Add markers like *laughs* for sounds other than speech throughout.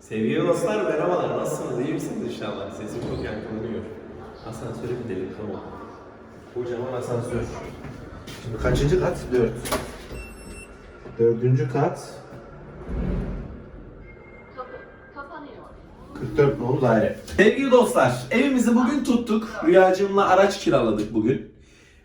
Sevgili dostlar merhabalar. Nasılsınız? İyi misiniz inşallah? Sesim çok yankılanıyor. Asansöre gidelim tamam. Kocaman asansör. Şimdi kaçıncı kat? Dört. Dördüncü kat. Kapı kapanıyor. 44 nolu daire. Sevgili dostlar, evimizi bugün tuttuk. Rüyacığımla araç kiraladık bugün.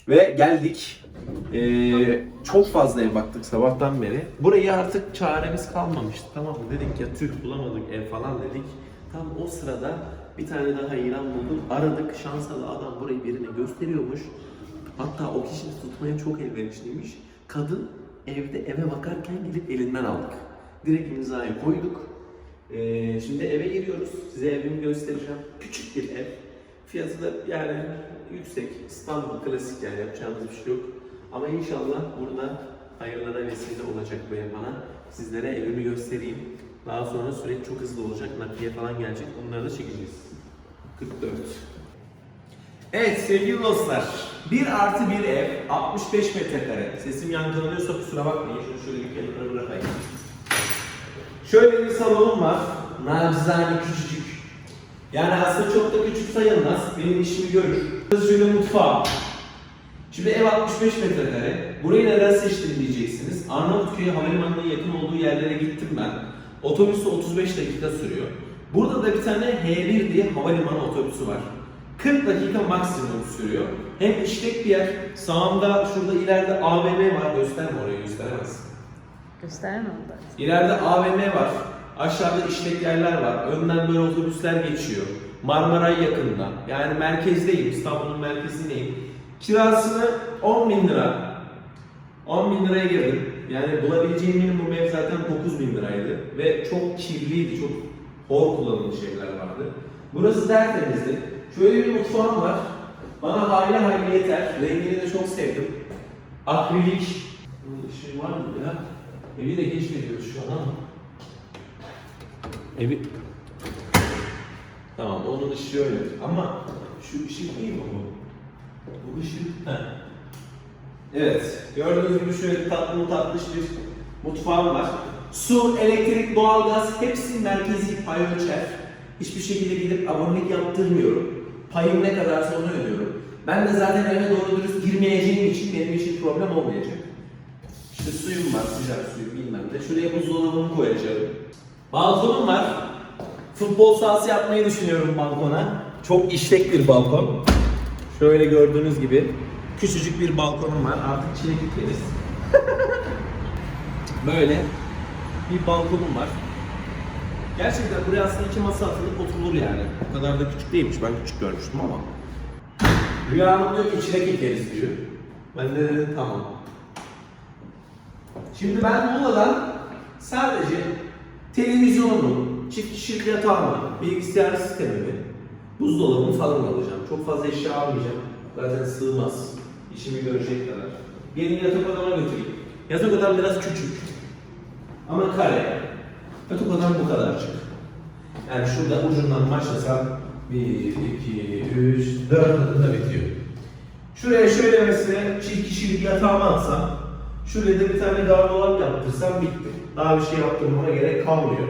Ve geldik. Ee, çok fazla ev baktık sabahtan beri. Burayı artık çaremiz kalmamıştı. Tamam mı? Dedik ya tüh bulamadık ev falan dedik. Tam o sırada bir tane daha ilan buldum. Aradık. Şansa da adam burayı birine gösteriyormuş. Hatta o kişi tutmaya çok elverişliymiş. Kadın evde eve bakarken gidip elinden aldık. Direkt imzayı koyduk. Ee, şimdi eve giriyoruz. Size evimi göstereceğim. Küçük bir ev. Fiyatı da yani yüksek. İstanbul klasik yani yapacağımız bir şey yok. Ama inşallah burada hayırlara vesile olacak ev bana. Sizlere evimi göstereyim. Daha sonra süreç çok hızlı olacak. Nakliye falan gelecek. Onları da çekeceğiz. 44. Evet sevgili dostlar. 1 artı 1 ev. 65 metrekare. Sesim yankılanıyorsa kusura bakmayın. Şunu şöyle bir kenara bırakayım. Şöyle bir salonum var. Nacizane küçücük. Yani aslında çok da küçük sayılmaz. Benim işimi görür. Şöyle mutfağım. Şimdi ev 65 metrekare. Burayı neden seçtim diyeceksiniz. Arnavutköy Havalimanı'na yakın olduğu yerlere gittim ben. Otobüsü 35 dakika sürüyor. Burada da bir tane H1 diye havalimanı otobüsü var. 40 dakika maksimum sürüyor. Hem işlek bir yer. Sağımda şurada ileride AVM var. Gösterme orayı gösteremezsin. Gösteremem da. İleride AVM var. Aşağıda işlek yerler var. Önden böyle otobüsler geçiyor. Marmaray yakında. Yani merkezdeyim. İstanbul'un merkezindeyim. Kirasını 10 bin lira. 10 bin liraya girdim. Yani bulabileceğim minimum ev zaten 9 bin liraydı. Ve çok kirliydi. Çok hor kullanılmış evler vardı. Burası tertemizdi. Şöyle bir mutfağım var. Bana hayli hayli yeter. Rengini de çok sevdim. Akrilik. Işığı var mı ya? Evi de geçmediyoruz şu an ama. Evi... Tamam onun ışığı öyle. Ama şu ışık değil mi bu? Bu ışık... Evet. Gördüğünüz gibi şöyle tatlı tatlış bir mutfağım var. Su, elektrik, doğalgaz hepsi merkezi pay ölçer. Hiçbir şekilde gidip abonelik yaptırmıyorum. Payım ne kadarsa onu ödüyorum. Ben de zaten eve doğru dürüst girmeyeceğim için benim için problem olmayacak. İşte suyum var, sıcak suyu bilmem ne. Şuraya buzdolabımı koyacağım. Balkonum var. Futbol sahası yapmayı düşünüyorum balkona. Çok işlek bir balkon. Şöyle gördüğünüz gibi küçücük bir balkonum var. Artık çilek dikeriz. *laughs* Böyle bir balkonum var. Gerçekten buraya aslında iki masa atılıp oturulur yani. O kadar da küçük değilmiş. Ben küçük görmüştüm ama. Rüya Hanım diyor ki çilek ekeriz diyor. Ben de dedim tamam. Şimdi ben Muğla'dan sadece televizyonumu, çift kişilik yatağımı, bilgisayar sistemimi, buzdolabımı falan alacağım. Çok fazla eşya almayacağım. Zaten sığmaz. İşimi görecek kadar. Benim yatak odama götüreyim. Yatak odam biraz küçük. Ama kare. Yatak odam bu kadarcık. Yani şurada ucundan başlasam 1, 2, 3, 4 adımda bitiyor. Şuraya şöyle mesela çift kişilik yatağımı atsam, şuraya da bir tane gardırop yaptırsam bitti. Daha bir şey yaptırmama gerek kalmıyor.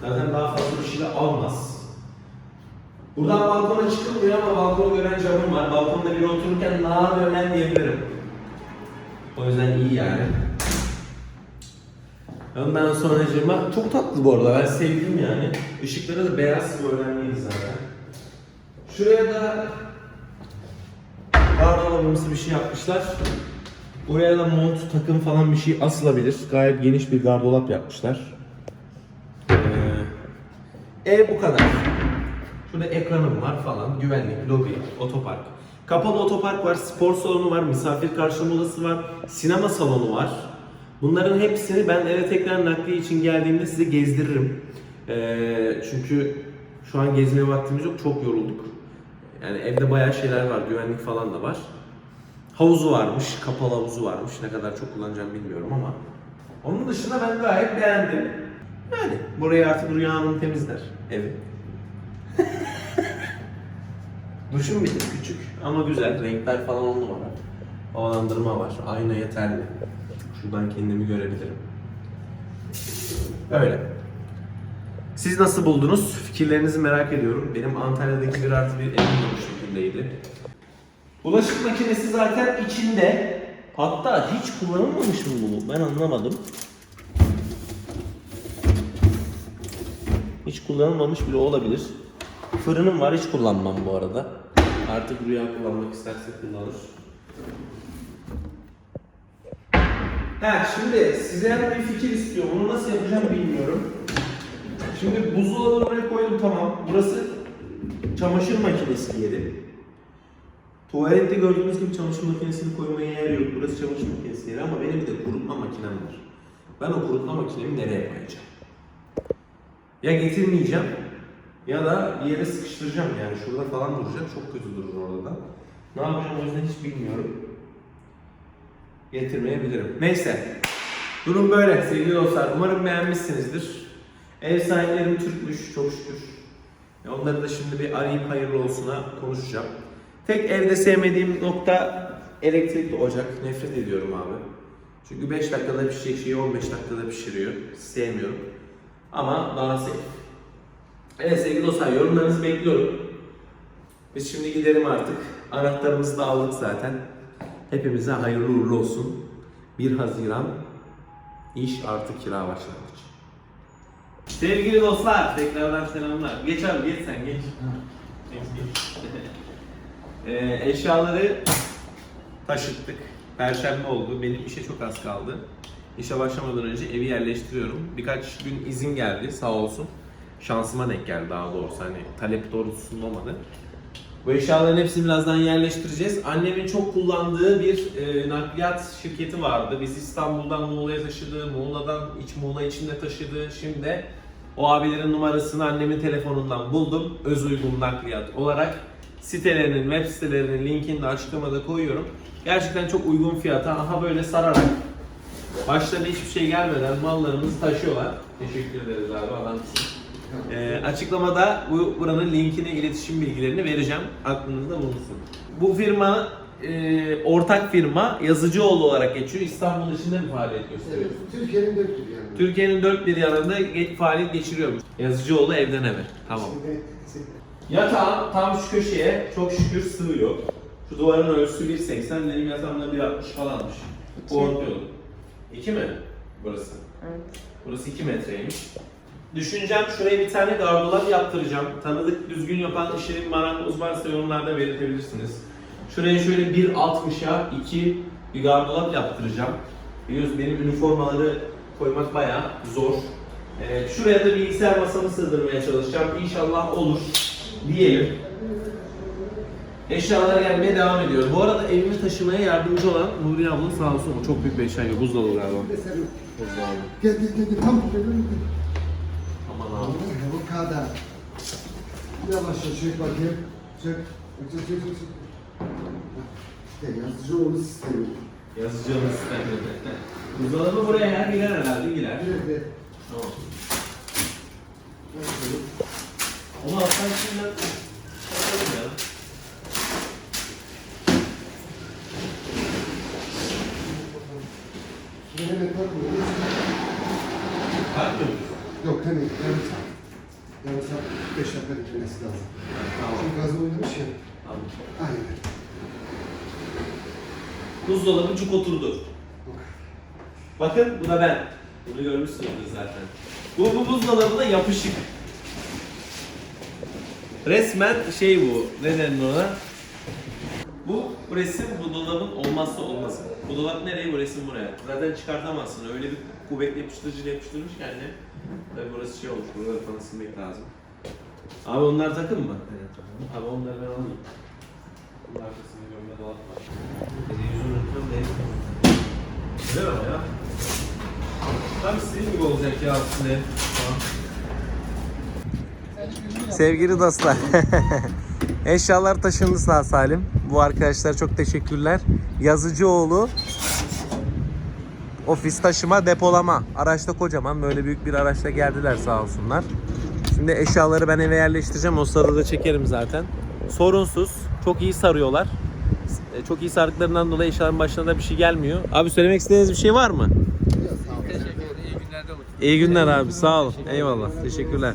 Zaten daha fazla bir şey de almaz. Buradan balkona çıkılmıyor ama balkonu gören camım var. Balkonda biri otururken ne yapıyor lan diyebilirim. O yüzden iyi yani. Ondan sonracığıma çok tatlı bu arada. Ben sevdim yani. Işıkları da beyaz öğrenliydi zaten. Şuraya da gardırobumsu bir şey yapmışlar. Buraya da mont, takım falan bir şey asılabilir. Gayet geniş bir gardırop yapmışlar. Ee, ev bu kadar. Şurada ekranım var falan. Güvenlik, lobi, otopark. Kapalı otopark var, spor salonu var, misafir karşılama odası var, sinema salonu var. Bunların hepsini ben eve tekrar nakliye için geldiğimde size gezdiririm. Ee, çünkü şu an gezmeye vaktimiz yok, çok yorulduk. Yani evde bayağı şeyler var, güvenlik falan da var. Havuzu varmış, kapalı havuzu varmış. Ne kadar çok kullanacağım bilmiyorum ama. Onun dışında ben gayet beğendim. Yani burayı artık Rüya Hanım temizler evi. Duşum bir tık küçük ama güzel. Renkler falan on numara. Havalandırma var. Ayna yeterli. Şuradan kendimi görebilirim. Öyle. Siz nasıl buldunuz? Fikirlerinizi merak ediyorum. Benim Antalya'daki bir artı bir evim de bu şekildeydi. Bulaşık makinesi zaten içinde. Hatta hiç kullanılmamış mı bu? Ben anlamadım. Hiç kullanılmamış bile olabilir. Fırınım var hiç kullanmam bu arada. Artık rüya kullanmak isterse kullanır. Ha şimdi sizden bir fikir istiyorum. Bunu nasıl yapacağım bilmiyorum. Şimdi buzdolabını oraya koydum tamam. Burası çamaşır makinesi yeri. Tuvalette gördüğünüz gibi çamaşır makinesini koymaya yer yok. Burası çamaşır makinesi yeri ama benim bir de kurutma makinem var. Ben o kurutma makinemi nereye koyacağım? Ya getirmeyeceğim ya da bir yere sıkıştıracağım yani şurada falan duracak çok kötü durur orada da. Ne yapacağım o hiç bilmiyorum. Getirmeyebilirim. Neyse. Durum böyle sevgili dostlar. Umarım beğenmişsinizdir. Ev sahiplerim Türkmüş çok şükür. Ya Onları da şimdi bir arayıp hayırlı olsuna konuşacağım. Tek evde sevmediğim nokta elektrikli ocak. Nefret ediyorum abi. Çünkü 5 dakikada pişecek şeyi 15 dakikada pişiriyor. Sevmiyorum. Ama daha safe. Evet sevgili dostlar yorumlarınızı bekliyorum. Biz şimdi gidelim artık. Anahtarımızı da aldık zaten. Hepimize hayırlı uğurlu olsun. 1 Haziran iş artı kira başlangıç. Sevgili dostlar, tekrardan selamlar. Geç abi, geç sen, geç. Geç, geç. *laughs* Ee, eşyaları taşıttık. Perşembe oldu. Benim işe çok az kaldı. İşe başlamadan önce evi yerleştiriyorum. Birkaç gün izin geldi sağ olsun. Şansıma denk geldi daha doğrusu. Hani talep doğrultusunda olmadı. Bu eşyaların hepsini birazdan yerleştireceğiz. Annemin çok kullandığı bir e, nakliyat şirketi vardı. Biz İstanbul'dan Muğla'ya taşıdı, Muğla'dan iç Muğla içinde taşıdı. Şimdi o abilerin numarasını annemin telefonundan buldum. Öz uygun nakliyat olarak. Sitelerinin, web sitelerinin linkini de açıklamada koyuyorum. Gerçekten çok uygun fiyata. Aha böyle sararak başlarına hiçbir şey gelmeden mallarımızı taşıyorlar. Teşekkür ederiz abi adamsın. Ee, açıklamada bu buranın linkini, iletişim bilgilerini vereceğim. Aklınızda bulunsun. Bu firma e, ortak firma Yazıcıoğlu olarak geçiyor. İstanbul içinde mi faaliyet gösteriyor? Türkiye'nin dört bir yani. Türkiye'nin dört bir yanında ge- faaliyet geçiriyormuş. Yazıcıoğlu evden eve. Tamam. Yatağım tam şu köşeye çok şükür sığıyor. Şu duvarın ölçüsü 1.80, benim yatağımda 1.60 falanmış. İki. Korkuyorum. 2 mi? Burası. Evet. Burası 2 metreymiş. Düşüneceğim şuraya bir tane gardolap yaptıracağım. Tanıdık düzgün yapan işlerin marangoz varsa yorumlarda belirtebilirsiniz. Şuraya şöyle 1.60'a 2 bir gardolap yaptıracağım. Biliyorsunuz benim üniformaları koymak bayağı zor. Ee, şuraya da bilgisayar masamı sığdırmaya çalışacağım. İnşallah olur diyelim. Eşyalar gelmeye devam ediyor. Bu arada evimi taşımaya yardımcı olan Nuriye abla sağ olsun. O çok büyük bir eşya. Buzdolabı galiba. Buzdolabı. gel gel gel tam gel Aman abi. Bu kadar. Yavaşça çek bakayım. Çek. Çek çek çek çek. İşte yazıcı onu sistemi. Yazıcının sisteminde. Buzdolabı buraya her girer herhalde girer. Evet evet. Tamam. Onu alttan şimdiden çıkartalım ya. Şimdi hemen takmıyoruz. Kalkmıyor musun? Yok hemen yarım saat. Yarım saat 5 dakika gitmesi lazım. Tamam. Çünkü gazı oynamış ya. Tamam. Aynen. Buzdolabı cuk oturdu. Bakın bu da ben. Bunu görmüşsünüzdür zaten. Bu, bu buzdolabı da yapışık. Resmen şey bu. Ne denir ona? Bu resim bu dolabın olmazsa olmazı. Bu dolap nereye bu resim buraya. Zaten çıkartamazsın. Öyle bir kuvvetli yapıştırıcıyla yapıştırmış ki anne. Tabii burası şey olmuş. Buraları falan silmek lazım. Abi onlar takım mı? Evet. Abi onları ben alayım. Bunun arkasında gömme dolap var. Televizyon unutmam değil. Güzel ama ya. Tam istediğim gibi olacak ya aslında. Tamam. Sevgili dostlar, *laughs* eşyalar taşındı sağ salim. Bu arkadaşlar çok teşekkürler. Yazıcıoğlu ofis taşıma depolama. Araçta kocaman böyle büyük bir araçla geldiler sağ olsunlar. Şimdi eşyaları ben eve yerleştireceğim. O sırada da çekerim zaten. Sorunsuz. Çok iyi sarıyorlar. E, Çok iyi sardıklarından dolayı eşyaların başına da bir şey gelmiyor. Abi söylemek istediğiniz bir şey var mı? İyi günler abi. Sağ olun. Eyvallah. Teşekkürler.